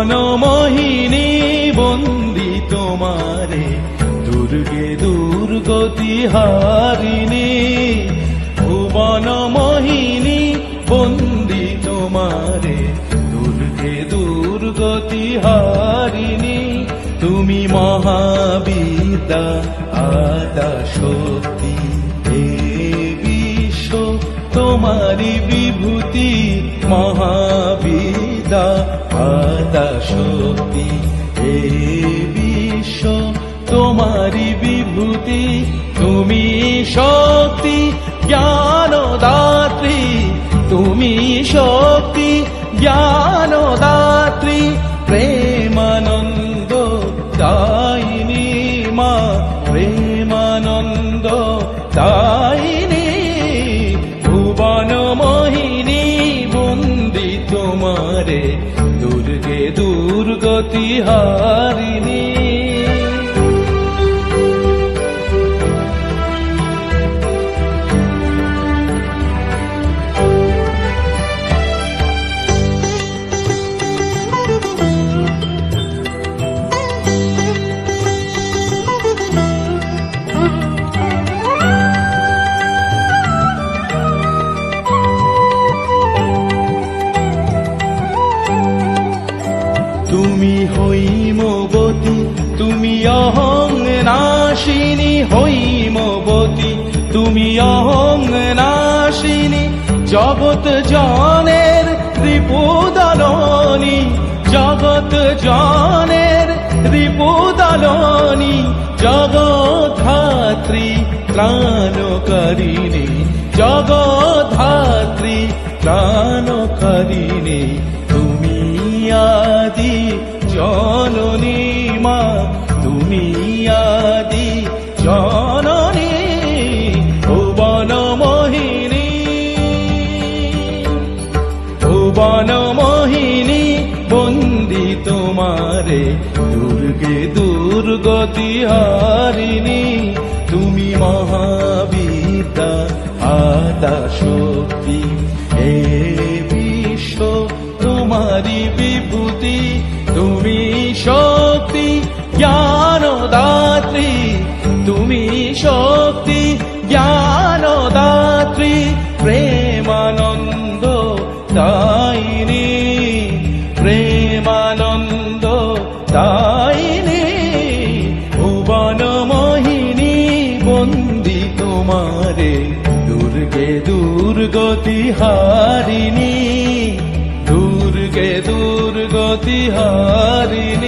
মনমোহিনী বন্দি তোমারে। দুর্গে দুর্গতি হারিণী, ভুবন মোহিনী, বন্দি তোমারে। দুর্গে দুর্গতি হারিণী, তুমি মহাবিদা আদা শক্তি। হে বিশ্ব তোমারি বিভূতি মহা মহাবিদ্যা আদা শক্তি। হে বিশ্ব তোমারি বিভূতি। তুমি শক্তি জ্ঞান জ্ঞানদাত্রী। তুমি শক্তি, জ্ঞানদাত্রী। প্রেমানন্দ দুর্গে দুর্গতি হারিণী। তুমি হৈমবতী, তুমি অহং নাশিনী, হৈমবতী, তুমি অহং নাশিনী জগত জনের রিপুদলনী জগত জনের রিপুদলনী জগধাত্রী ত্রাণকারিণী জগধাত্রী তুমি আদি জননী মা, তুমি আদি জননী ভুবন মোহিনী। ভুবন মোহিনী, বন্দি তোমারে, দুর্গে দুর্গতি হারিণী। তুমি মহাবিদ্যা, আদা শক্তি শক্তি, জ্ঞানদাত্রী। তুমি শক্তি, জ্ঞানদাত্রী। প্রেমানন্দ দাইনি প্রেমানন্দ দাইনি ভুবন মোহিনী, বন্দি তোমারে। দুর্গে দুর্গতি হারিণী। দুর্গে দুর্গতি হারিণী।